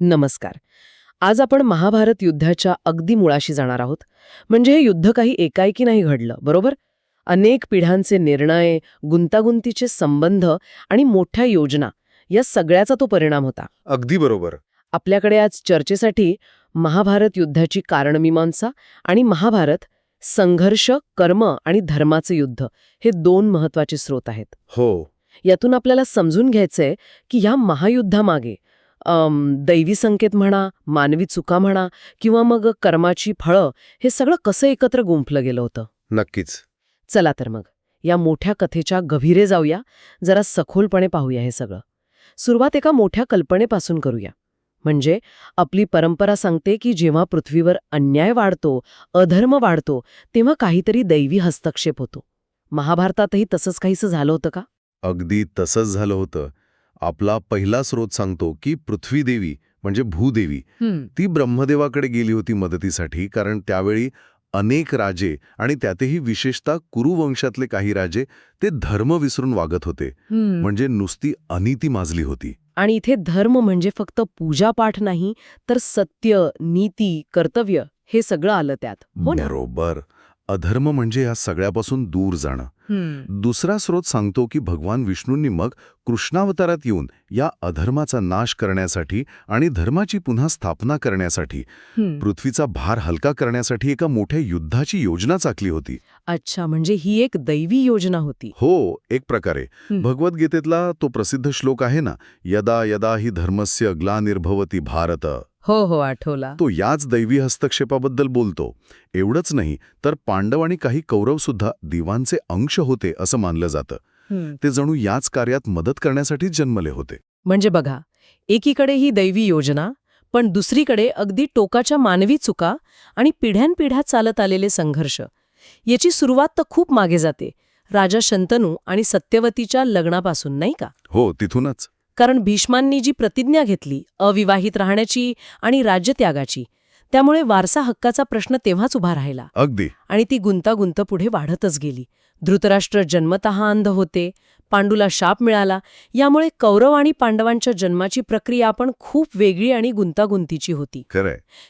नमस्कार. आज आपण महाभारत युद्धाच्या अगदी मुळाशी जाणार आहोत. म्हणजे हे युद्ध काही एकाएकी नाही घडलं बरोबर? अनेक पिढ्यांचे निर्णय गुंतागुंतीचे संबंध आणि मोठ्या योजना या सगळ्याचा तो परिणाम होता. अगदी बरोबर. आपल्याकडे आज चर्चेसाठी महाभारत युद्धाची कारणमीमांसा आणि महाभारत संघर्ष कर्म आणि धर्माचे युद्ध हे दोन महत्त्वाचे स्रोत आहेत. हो. यातून आपल्याला समजून घ्यायचंय की ह्या महायुद्धामागे दैवी संकेत म्हणा मानवी चुका म्हणा किंवा मग कर्माची फळं हे सगळं कसं एकत्र गुंफलं गेलं होतं? नक्कीच. चला तर मग या मोठ्या कथेच्या गभीरे जाऊया जरा सखोलपणे पाहूया हे सगळं. सुरुवात एका मोठ्या कल्पनेपासून करूया. म्हणजे आपली परंपरा सांगते की जेव्हा पृथ्वीवर अन्याय वाढतो अधर्म वाढतो तेव्हा काहीतरी दैवी हस्तक्षेप होतो. महाभारतातही तसंच काहीसं झालं होतं का? अगदी तसंच झालं होतं. आपला पहिला स्रोत सांगतो की पृथ्वी देवी म्हणजे भूदेवी. ती ब्रह्मदेवाकडे गेली होती मदतीसाठी कारण त्यावेळी अनेक राजे आणि त्यातही विशेषतः कुरुवंशातले काही राजे ते धर्म विसरून वागत होते. म्हणजे नुसती अनिती माजली होती. आणि इथे धर्म म्हणजे फक्त पूजापाठ नाही तर सत्य नीती कर्तव्य हे सगळं आलं त्यात. हो बरोबर. अधर्म म्हणजे या सगळ्यापासून दूर जाणं. दुसरा स्रोत सांगतो की भगवान विष्णूंनी मग कृष्णावतारात येऊन या अधर्माचा नाश करण्यासाठी आणि धर्माची पुन्हा स्थापना करण्यासाठी पृथ्वीचा भार हलका करण्यासाठी एका मोठ्या युद्धाची योजना चाकली होती. अच्छा म्हणजे ही एक दैवी योजना होती. हो एक प्रकारे. भगवद्गीतेतला तो प्रसिद्ध श्लोक आहे ना यदा यदा ही धर्मस्य ग्लानिर्भवती भारत. हो हो आठवला. तो याच दैवी हस्तक्षेपाबद्दल बोलतो. एवढंच नाही तर पांडव आणि काही कौरवसुद्धा दिवांचे अंश होते असं मानलं जातं. ते जणू याच कार्यात मदत करण्यासाठीच जन्मले होते. म्हणजे बघा एकीकडे ही दैवी योजना पण दुसरीकडे अगदी टोकाच्या मानवी चुका आणि पिढ्यानपिढ्या चालत आलेले संघर्ष. याची सुरुवात तर खूप मागे जाते राजा शंतनू आणि सत्यवतीच्या लग्नापासून नाही का? हो तिथूनच. कारण भीष्मांनी जी प्रतिज्ञा घेतली अविवाहित राहण्याची आणि राज्यत्यागाची त्यामुळे वारसा हक्काचा प्रश्न तेव्हाच उभा राहिला. अगदी. आणि ती गुंतागुंत पुढे वाढतच गेली. धृतराष्ट्र जन्मतः अंध होते पांडूला शाप मिळाला यामुळे कौरव आणि पांडवांच्या जन्माची प्रक्रिया पण खूप वेगळी आणि गुंतागुंतीची होती.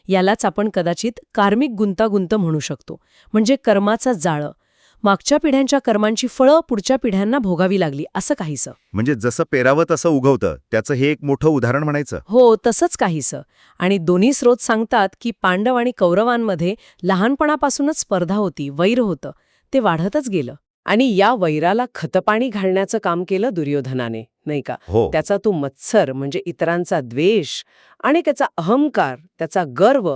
यालाच आपण कदाचित कार्मिक गुंतागुंत म्हणू शकतो म्हणजे कर्माचा जाळं. मागच्या पिढ्यांच्या कर्मांची फळं पुढच्या पिढ्यांना भोगावी लागली असं काहीसं. म्हणजे जसं पेरावं तसं उगवतं त्याचं हे एक मोठं उदाहरण म्हणायचं. हो तसंच काहीसं. आणि दोन्ही स्रोत सांगतात की पांडव आणि कौरवांमध्ये लहानपणापासूनच स्पर्धा होती वैर होतं ते वाढतच गेलं. आणि या वैराला खतपाणी घालण्याचं काम केलं दुर्योधनाने नाही का? हो. त्याचा तो मत्सर म्हणजे इतरांचा द्वेष आणि त्याचा अहंकार त्याचा गर्व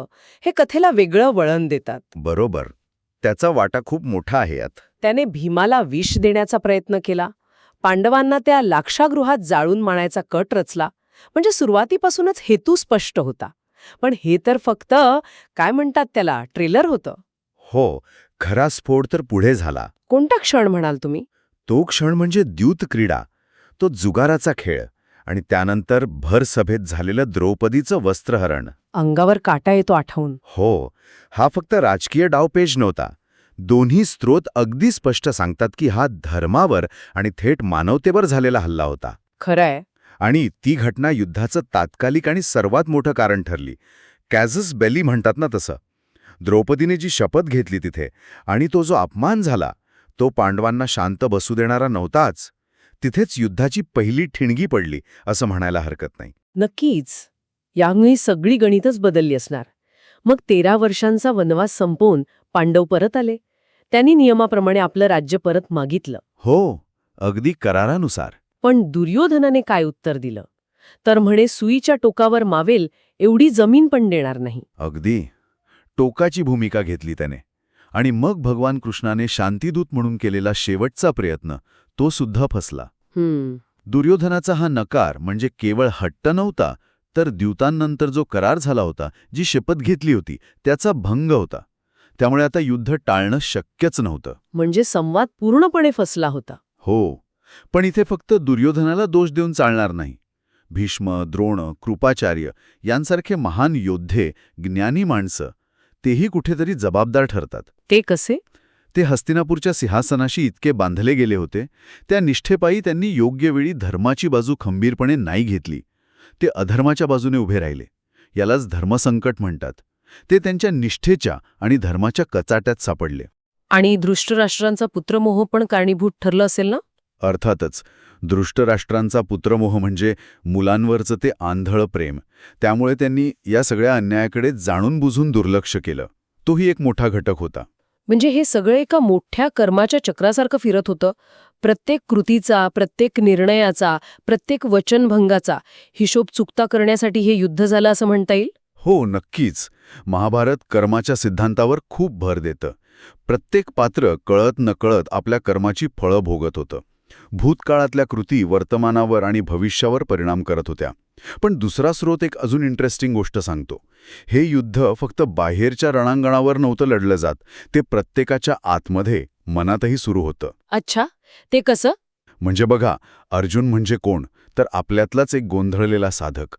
हे कथेला वेगळं वळण देतात. बरोबर. त्याचा वाटा खूप मोठा आहे यात. त्याने भीमाला विष देण्याचा प्रयत्न केला. पांडवांना त्या लाक्षागृहात जाळून मारायचा कट रचला. म्हणजे सुरुवातीपासूनच हेतू स्पष्ट होता. पण हे तर फक्त काय म्हणतात त्याला ट्रेलर होतं. हो खरा स्फोट तर पुढे झाला. कोणता क्षण म्हणाल तुम्ही? तो क्षण म्हणजे द्यूत क्रीडा. तो जुगाराचा खेळ. आणि त्यानंतर भर सभेत झालेलं द्रौपदीचं वस्त्रहरण. अंगावर काटा येतो आठवून. हो हा फक्त राजकीय डावपेच नव्हता. दोन्ही स्रोत अगदी स्पष्ट सांगतात की हा धर्मावर आणि थेट मानवतेवर झालेला हल्ला होता. खरंय. आणि ती घटना युद्धाचं तात्कालिक आणि सर्वात मोठं कारण ठरली. कॅझस बेली म्हणतात ना तसं. द्रौपदीने जी शपथ घेतली तिथे आणि तो जो अपमान झाला तो पांडवांना शांत बसू देणारा नव्हताच. तिथेच युद्धाची पहिली ठिणगी पडली असं म्हणायला हरकत नाही. नक्कीच. यामुळे सगळी गणितच बदलली असणार. मग तेरा वर्षांचा वनवास संपवून पांडव परत आले. त्यांनी नियमाप्रमाणे आपलं राज्य परत मागितलं. हो अगदी करारानुसार. पण दुर्योधनाने काय उत्तर दिलं? तर म्हणे सुईच्या टोकावर मावेल एवढी जमीन पण देणार नाही. अगदी. टोकाची भूमिका घेतली त्याने. आणि मग भगवान कृष्णाने शांतिदूत म्हणून केलेला शेवटचा प्रयत्न तो सुद्धा फसला. दुर्योधनाचा हा नकार म्हणजे केवळ हट्ट नव्हता तर द्यूतांनंतर जो करार झाला होता जी शपथ घेतली होती त्याचा भंग होता. त्यामुळे आता युद्ध टाळणं शक्यच नव्हतं. म्हणजे संवाद पूर्णपणे फसला होता. हो पण इथे फक्त दुर्योधनाला दोष देऊन चालणार नाही. भीष्म द्रोण कृपाचार्य यांसारखे महान योद्धे ज्ञानी माणसं तेही कुठेतरी जबाबदार ठरतात. ते कसे? ते हस्तिनापूरच्या सिंहासनाशी इतके बांधले गेले होते त्या निष्ठेपायी त्यांनी योग्य वेळी धर्माची बाजू खंबीरपणे नाही घेतली. ते अधर्माच्या बाजूने उभे राहिले. यालाच धर्मसंकट म्हणतात. ते त्यांच्या निष्ठेच्या आणि धर्माच्या कचाट्यात सापडले. आणि दृष्टराष्ट्रांचा पुत्रमोह पण कारणीभूत ठरलं असेल ना? अर्थातच दृष्टराष्ट्रांचा पुत्रमोह म्हणजे मुलांवरचं ते आंधळं प्रेम. त्यामुळे त्यांनी या सगळ्या अन्यायाकडे जाणून बुजून दुर्लक्ष केलं. तोही एक मोठा घटक होता. म्हणजे हे सगळं एका मोठ्या कर्माच्या चक्रासारखं फिरत होतं? प्रत्येक कृतीचा प्रत्येक निर्णयाचा प्रत्येक वचनभंगाचा हिशोब चुकता करण्यासाठी हे युद्ध झालं असं म्हणता येईल? हो नक्कीच. महाभारत कर्माच्या सिद्धांतावर खूप भर देतं. प्रत्येक पात्र कळत नकळत आपल्या कर्माची फळं भोगत होतं. भूतकाळातल्या कृती वर्तमानावर आणि भविष्यावर परिणाम करत होत्या. पण दुसरा स्रोत एक अजून इंटरेस्टिंग गोष्ट सांगतो. हे युद्ध फक्त बाहेरच्या रणांगणावर नव्हतं लढलं जात. ते प्रत्येकाच्या आतमध्ये मनातही सुरू होतं. अच्छा ते कसं? म्हणजे बघा अर्जुन म्हणजे कोण? तर आपल्यातलाच एक गोंधळलेला साधक.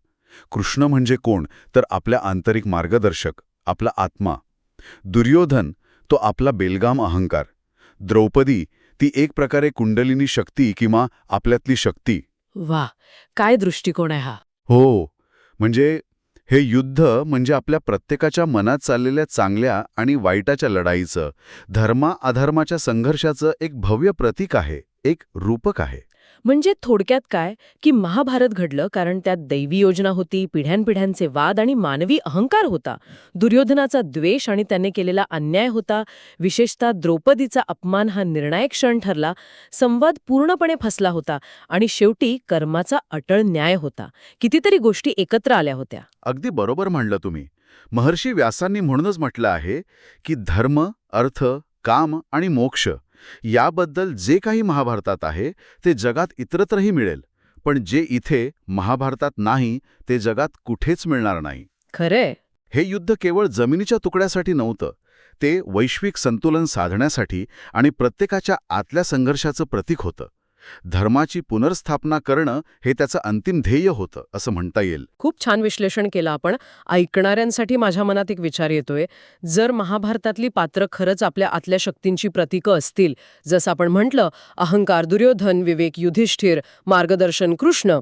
कृष्ण म्हणजे कोण? तर आपल्या आंतरिक मार्गदर्शक आपला आत्मा. दुर्योधन तो आपला बेलगाम अहंकार. द्रौपदी ती एक प्रकारे कुंडलिनी शक्ती किंवा आपल्यातली शक्ती. वा काय दृष्टिकोन आहे हा. हो. म्हणजे हे युद्ध म्हणजे आपल्या प्रत्येकाच्या मनात चाललेल्या चांगल्या आणि वाईटाच्या लढाईचं धर्मा अधर्माच्या संघर्षाचं एक भव्य प्रतीक आहे एक रूपक आहे. म्हणजे थोडक्यात काय? की महाभारत घडलं कारण त्यात दैवी योजना होती पिढ्यानपिढ्यांचे वाद आणि मानवी अहंकार होता. दुर्योधनाचा द्वेष आणि त्याने केलेला अन्याय होता. विशेषतः द्रौपदीचा अपमान हा निर्णायक क्षण ठरला. संवाद पूर्णपणे फसला होता आणि शेवटी कर्माचा अटळ न्याय होता. कितीतरी गोष्टी एकत्र आल्या होत्या. अगदी बरोबर म्हणलं तुम्ही. महर्षी व्यासांनी म्हणूनच म्हटलं आहे की धर्म अर्थ काम आणि मोक्ष याबद्दल जे काही महाभारतात आहे ते जगात इतरत्रही मिळेल पण जे इथे महाभारतात नाही ते जगात कुठेच मिळणार नाही. खरंय. हे युद्ध केवळ जमिनीच्या तुकड्यासाठी नव्हतं ते वैश्विक संतुलन साधण्यासाठी आणि प्रत्येकाच्या आतल्या संघर्षाचं प्रतीक होतं. धर्माची पुनर्स्थापना करणं हे त्याचं अंतिम ध्येय होतं असं म्हणता येईल. खूप छान विश्लेषण केलं आपण. ऐकणाऱ्यांसाठी माझ्या मनात एक विचार येतोय. जर महाभारतातली पात्र खरंच आपल्या आतल्या शक्तींची प्रतीकं असतील जसं आपण म्हटलं अहंकार दुर्योधन विवेक युधिष्ठिर मार्गदर्शन कृष्ण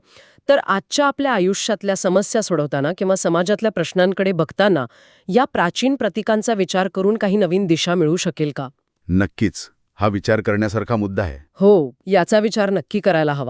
तर आजच्या आपल्या आयुष्यातल्या समस्या सोडवताना किंवा समाजातल्या प्रश्नांकडे बघताना या प्राचीन प्रतीकांचा विचार करून काही नवीन दिशा मिळू शकेल का? नक्कीच. हा विचार करण्यासारखा मुद्दा आहे. हो याचा विचार नक्की करायला हवा.